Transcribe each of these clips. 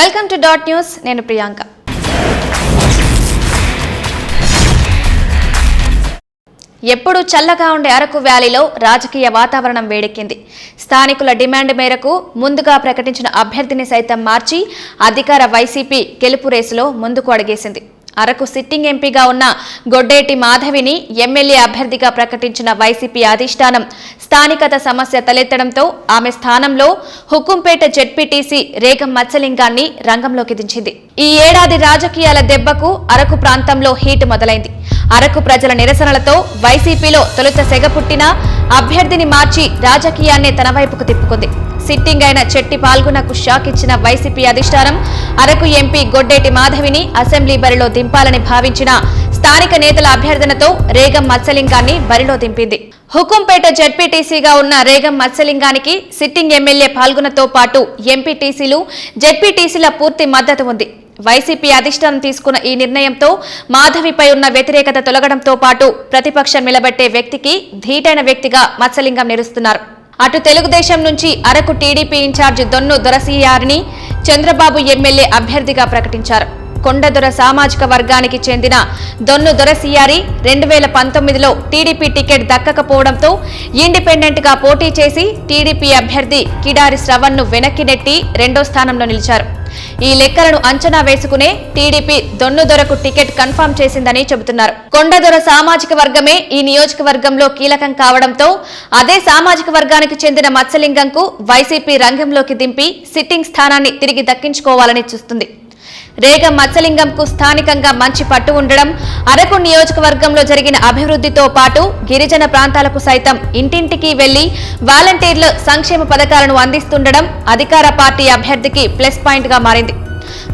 Welcome to dot news నేను ప్రియాంక. ఎప్పుడు చల్లగా ఉండే అరకు వ్యాలీలో రాజకీయ వాతావరణం వేడెక్కింది. స్థానికుల డిమాండ్ మేరకు ముందుగా ప్రకటించిన అభ్యర్థిని సైతం మార్చి అధికార వైసీపీ గెలుపు రేసులో ముందుకు అడిగేసింది. అరకు సిట్టింగ్ ఎంపీగా ఉన్న గొడ్డేటి మాధవిని ఎమ్మెల్యే అభ్యర్థిగా ప్రకటించిన వైసీపీ అధిష్టానం స్థానికత సమస్య తలెత్తడంతో ఆమె స్థానంలో హుకుంపేట జెడ్పీటీసీ రేగం మత్సలింగాన్ని రంగంలోకి దించింది. ఈ ఏడాది రాజకీయాల దెబ్బకు అరకు ప్రాంతంలో హీట్ మొదలైంది. అరకు ప్రజల నిరసనలతో వైసీపీలో తొలుత సెగ పుట్టిన అభ్యర్థిని మార్చి రాజకీయాన్నే తన వైపుకు తిప్పుకుంది. సిట్టింగ్ అయిన చెట్టి పాల్గొనకు షాక్ ఇచ్చిన వైసీపీ అధిష్టానం అరకు ఎంపీ గొడ్డేటి మాధవిని అసెంబ్లీ బరిలో దింపాలని భావించిన స్థానిక నేతల అభ్యర్థనతో రేగం మత్సలింగాన్ని బరిలో దింపింది. హుకుంపేట జెడ్పీటీసీగా ఉన్న రేగం మత్స్యలింగానికి సిట్టింగ్ ఎమ్మెల్యే పాల్గొనతో పాటు ఎంపీటీసీలు జెడ్పీటీసీల పూర్తి మద్దతు ఉంది. వైసీపీ అధిష్టానం తీసుకున్న ఈ నిర్ణయంతో మాధవిపై ఉన్న వ్యతిరేకత తొలగడంతో పాటు ప్రతిపక్షం నిలబెట్టే వ్యక్తికి ధీటైన వ్యక్తిగా మత్స్యలింగం నిలుస్తున్నారు. అటు తెలుగుదేశం నుంచి అరకు టీడీపీ ఇన్ఛార్జి దొన్ను దొరసీయారిని చంద్రబాబు ఎమ్మెల్యే అభ్యర్థిగా ప్రకటించారు. కొండదొర సామాజిక వర్గానికి చెందిన దొన్ను దొరసియారి రెండు వేల పంతొమ్మిదిలో టీడీపీ టికెట్ దక్కకపోవడంతో ఇండిపెండెంట్గా పోటీ చేసి టీడీపీ అభ్యర్థి కిడారి శ్రవణ్ను వెనక్కి నెట్టి రెండో స్థానంలో నిలిచారు. ఈ లెక్కలను అంచనా వేసుకునే టీడీపీ దొన్నుదొరకు టికెట్ కన్ఫర్మ్ చేసిందని చెబుతున్నారు. కొండదొర సామాజిక వర్గమే ఈ నియోజకవర్గంలో కీలకం కావడంతో అదే సామాజిక వర్గానికి చెందిన మత్స్యలింగంకు వైసీపీ రంగంలోకి దింపి సిట్టింగ్ స్థానాన్ని తిరిగి దక్కించుకోవాలని చూస్తుంది. రేగ మత్స్యలింగంకు స్థానికంగా మంచి పట్టు ఉండడం అరకు నియోజకవర్గంలో జరిగిన అభివృద్ధితో పాటు గిరిజన ప్రాంతాలకు సైతం ఇంటింటికి వెళ్ళి వాలంటీర్లు సంక్షేమ పథకాలను అందిస్తుండడం అధికార పార్టీ అభ్యర్థికి ప్లస్ పాయింట్గా మారింది.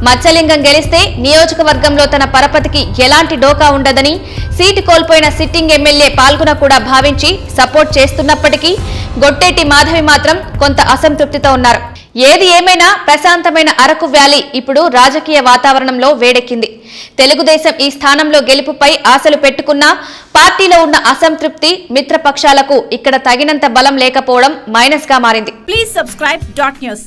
మత్స్యలింగం గెలిస్తే నియోజకవర్గంలో తన పరపతికి ఎలాంటి డోకా ఉండదని సీటు కోల్పోయిన సిట్టింగ్ ఎమ్మెల్యే పాల్గొన కూడా భావించి సపోర్ట్ చేస్తున్నప్పటికీ గొట్టేటి మాధవి మాత్రం కొంత అసంతృప్తితో ఉన్నారు. ఏది ఏమైనా ప్రశాంతమైన అరకు వ్యాలీ ఇప్పుడు రాజకీయ వాతావరణంలో వేడెక్కింది. తెలుగుదేశం ఈ స్థానంలో గెలుపుపై ఆశలు పెట్టుకున్నా పార్టీలో ఉన్న అసంతృప్తి మిత్రపక్షాలకు ఇక్కడ తగినంత బలం లేకపోవడం మైనస్గా మారింది. Please subscribe dot news